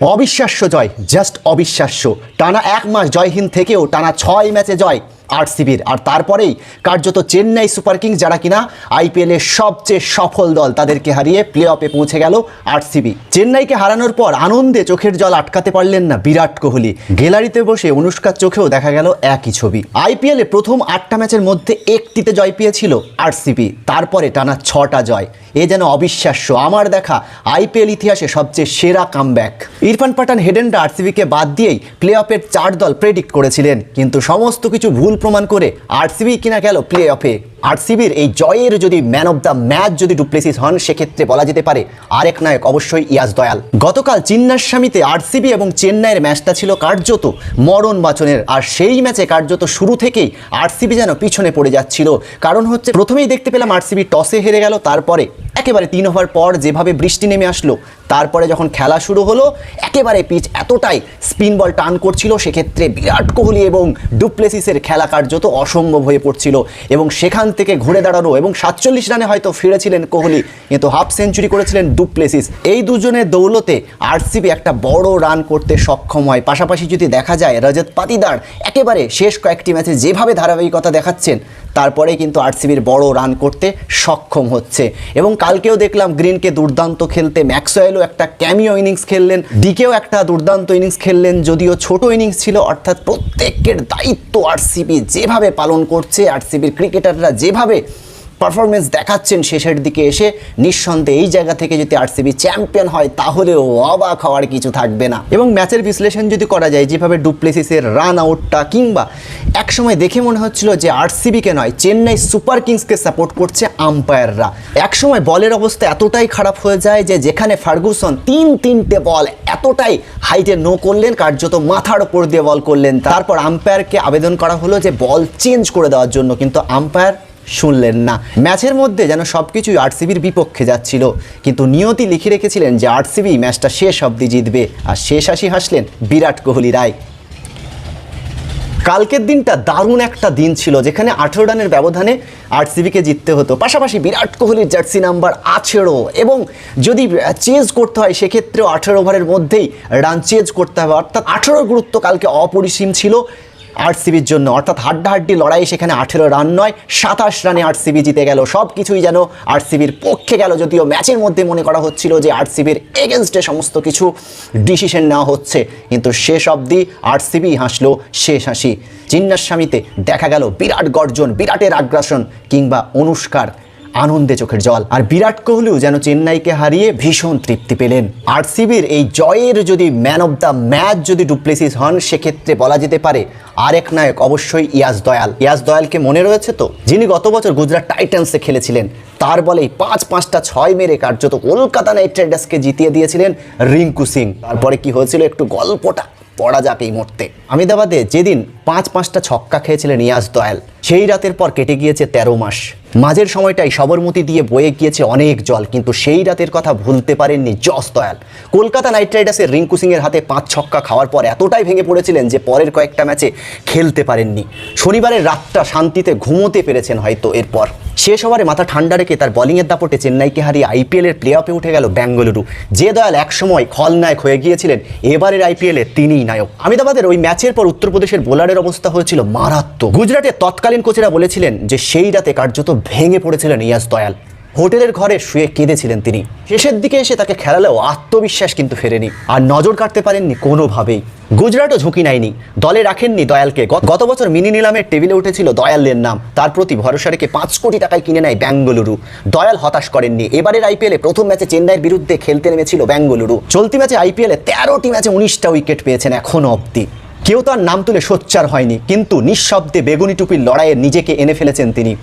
অবিশ্বাস্য জয় জাস্ট অবিশ্বাস্য। টানা এক মাস জয়হীন থেকেও টানা ছয় ম্যাচে জয়। আরসিবির। আর তারপরেই কার্যত চেন্নাই সুপার কিংস যারা কিনা আইপিএলের সবচেয়ে সফল দল তাদেরকে হারিয়ে প্লে অফে পৌঁছে গেল আরসিবি। চেন্নাইকে হারানোর পর আনন্দে চোখের জল আটকাতে পারলেন না বিরাট কোহলি। গ্যালারিতে বসে অনুষ্কার চোখেও দেখা গেল একই ছবি। আইপিএলে প্রথম আটটা ম্যাচের মধ্যে একটিতে জয় পেয়েছিল আরসিবি। তারপরে টানা ছটা জয়। এ যেন অবিশ্বাস্য। আমার দেখা আইপিএল ইতিহাসে সবচেয়ে সেরা কামব্যাক। ইরফান পাঠান হেডেনরা আরসিবিকে বাদ দিয়েই প্লে অফের চার দল প্রেডিক্ট করেছিলেন। কিন্তু সমস্ত কিছু ভুল প্রমাণ করে আরসিবি কিনা গেল প্লে অফে আরসিবির এই জয়ের যদি ম্যান অফ দ্য ম্যাচ যদি ডুপ্লেসিস হন, সেক্ষেত্রে বলা যেতে পারে আরেক নায়ক অবশ্যই ইয়াস দয়াল। গতকাল চিন্নাস্বামীতে আরসিবি এবং চেন্নাইয়ের ম্যাচটা ছিল কার্যত মরণ বাচনের আর সেই ম্যাচে কার্যত শুরু থেকেই আরসিবি যেন পিছনে পড়ে যাচ্ছিল। কারণ হচ্ছে, প্রথমেই দেখতে পেলাম আরসিবি টসে হেরে গেল, তারপরে একেবারে তিন ওভার পর যেভাবে বৃষ্টি নেমে আসলো, তারপরে যখন খেলা শুরু হলো, একেবারে পিচ এতটাই স্পিন বল টান করছিল, সেক্ষেত্রে বিরাট কোহলি এবং ডুপ্লেসিসের খেলা কার্যত অসম্ভব হয়ে পড়ছিল। এবং সেখান থেকে ঘুরে দাঁড়ানো এবং সাতচল্লিশ রানে হয়তো ফিরেছিলেন কোহলি। কিন্তু হাফ সেঞ্চুরি করেছিলেন ডুপ্লেসিস এই দুজনের দৌলতে আরসিবি একটা বড় রান করতে সক্ষম হয়। পাশাপাশি যদি দেখা যায়, রজত পাতিদার একেবারে শেষ কয়েকটি ম্যাচে যেভাবে ধারাবাহিকতা দেখাচ্ছেন তারপরে কিন্তু আরসিবির বড় রান করতে সক্ষম হচ্ছে। এবং কালকেও দেখলাম গ্রিনকে দুর্দান্ত খেলতে ম্যাক্সওয়েলও একটা ক্যামিও ইনিংস খেললেন, ডিকেও একটা দুর্দান্ত ইনিংস খেললেন, যদিও ছোট ইনিংস ছিল, অর্থাৎ প্রত্যেকের দায়িত্ব আরসিবি যেভাবে পালন করছে আরসিবির ক্রিকেটাররা যেভাবে পারফরমেন্স দেখাচ্ছেন শেষের দিকে এসে, নিঃসন্দেহে এই জায়গা থেকে যদি আরসিবি চ্যাম্পিয়ন হয়, তাহলেও অবাক হওয়ার কিছু থাকবে না। এবং ম্যাচের বিশ্লেষণ যদি করা যায়, যেভাবে ডুপ্লেসিসের রান আউটটা কিংবা একসময় দেখে মনে হচ্ছিল যে আরসিবিকে নয়, চেন্নাই সুপার কিংসকে সাপোর্ট করছে আম্পায়াররা একসময় বলের অবস্থা এতটাই খারাপ হয়ে যায় যে যেখানে ফার্গুসন তিন তিনটে বল এতটাই হাইটে নো করলেন, কার্যত মাথার ওপর দিয়ে বল করলেন। তারপর আম্পায়ারকে আবেদন করা হলো যে বল চেঞ্জ করে দেওয়ার জন্য। কিন্তু আম্পায়ার শুনলেন না। ম্যাচের মধ্যে যেন সব কিছুই আরসিবির বিপক্ষে যাচ্ছিল। কিন্তু নিয়তি লিখে রেখেছিলেন যে আরসিবি ম্যাচটা শেষ অবধি জিতবে। আর শেষ হাসি হাসলেন বিরাট কোহলি রায়। কালকের দিনটা দারুণ একটা দিন ছিল, যেখানে আঠেরো রানের ব্যবধানে আরসিবিকে জিততে হতো। পাশাপাশি বিরাট কোহলির জার্সি নাম্বার আঠেরো। এবং যদি চেঞ্জ করতে হয়, সেক্ষেত্রেও আঠেরো ওভারের মধ্যেই রান চেঞ্জ করতে হবে। অর্থাৎ আঠেরোর গুরুত্ব কালকে অপরিসীম ছিল। আরসিবির জন্য। অর্থাৎ হাড্ডাহাড্ডি লড়াই সেখানে আঠেরো রান নয়, সাতাশ রানে আরসিবি জিতে গেল। সব কিছুই যেন আরসিবির পক্ষে গেল যদিও ম্যাচের মধ্যে মনে করা হচ্ছিল যে আরসিবির এগেনস্টে সমস্ত কিছু ডিসিশন নেওয়া হচ্ছে। কিন্তু শেষ অবধি আরসিবি হাসলো শেষ হাসি। চিন্নাস্বামীতে দেখা গেল বিরাট গর্জন, বিরাটের আগ্রাসন কিংবা অনুষ্কার। আনন্দে চোখের জল। আর বিরাট কোহলিও যেন চেন্নাইকে হারিয়ে ভীষণ তৃপ্তি পেলেন। আরসিবির এই জয়ের যদি ম্যান অফ দ্য ম্যাচ যদি ডুপ্লেসিস হন, সেক্ষেত্রে বলা যেতে পারে আরেক নায়ক অবশ্যই ইয়াস দয়াল। ইয়াস দয়ালকে মনে রয়েছে তো? যিনি গত বছর গুজরাট টাইটান্সে খেলেছিলেন, তার বলেই পাঁচ পাঁচটা ছয় মেরে কার্যত কলকাতা নাইট রাইডার্সকে জিতিয়ে দিয়েছিলেন রিঙ্কু সিং। তারপরে কি হয়েছিল একটু গল্পটা? পড়া যাক এই মুহূর্তে। আমিদাবাদে যেদিন পাঁচ পাঁচটা ছক্কা খেয়েছিলেন ইয়াস দয়াল, সেই রাতের পর কেটে গিয়েছে তেরো মাস। মাঝের সময়টাই সবরমতি দিয়ে বয়ে গিয়েছে অনেক জল, কিন্তু সেই রাতের কথা ভুলতে পারেননি জস দয়াল। কলকাতা নাইট রাইডার্সের রিঙ্কু সিংয়ের হাতে পাঁচ ছক্কা খাওয়ার পর এতটাই ভেঙে পড়েছিলেন যে পরের কয়েকটা ম্যাচে খেলতে পারেননি। শনিবারের রাতটা শান্তিতে ঘুমোতে পেরেছেন হয়তো এরপর। শেষ ওভারে মাথা ঠান্ডা রেখে তার বলিংয়ের দাপটে চেন্নাইকে হারিয়ে আইপিএলের প্লে অফে উঠে গেল বেঙ্গালুরু। যে দয়াল একসময় খলনায়ক হয়ে গিয়েছিলেন, এবারের আইপিএলে তিনিই নায়ক। আমিদাবাদের ওই ম্যাচের পর উত্তরপ্রদেশের বোলারের অবস্থা হয়েছিল মারাত্মক। গুজরাটের তৎকালীন কোচেরা বলেছিলেন যে সেই রাতে কার্যত ভেঙে পড়েছিলেন ইয়াস দয়াল। হোটেলের ঘরে শুয়ে কেঁদেছিলেন তিনি। শেষের দিকে এসে তাকে খেলালেও আত্মবিশ্বাস কিন্তু ফেরেনি। আর নজর কাটতে পারেননি কোনোভাবেই। গুজরাটও ঝুঁকি নেয়নি। দলে রাখেননি দয়ালকে। গত বছর মিনি নিলামের টেবিলে উঠেছিল দয়ালের নাম। তার প্রতি ভরসা রেখে পাঁচ কোটি টাকায় কিনে নেয় বেঙ্গালুরু দয়াল হতাশ করেননি। এবারের আইপিএলে প্রথম ম্যাচে চেন্নাইয়ের বিরুদ্ধে খেলতে নেমেছিল বেঙ্গালুরু চলতি ম্যাচে আইপিএলে তেরোটি ম্যাচে উনিশটা উইকেট পেয়েছেন এখনও অব্দি কেউ তার নাম তুলে সোচ্চার হয়নি। কিন্তু নিঃশব্দে বেগুনি টুপির লড়াইয়ে নিজেকে এনে ফেলেছেন তিনি।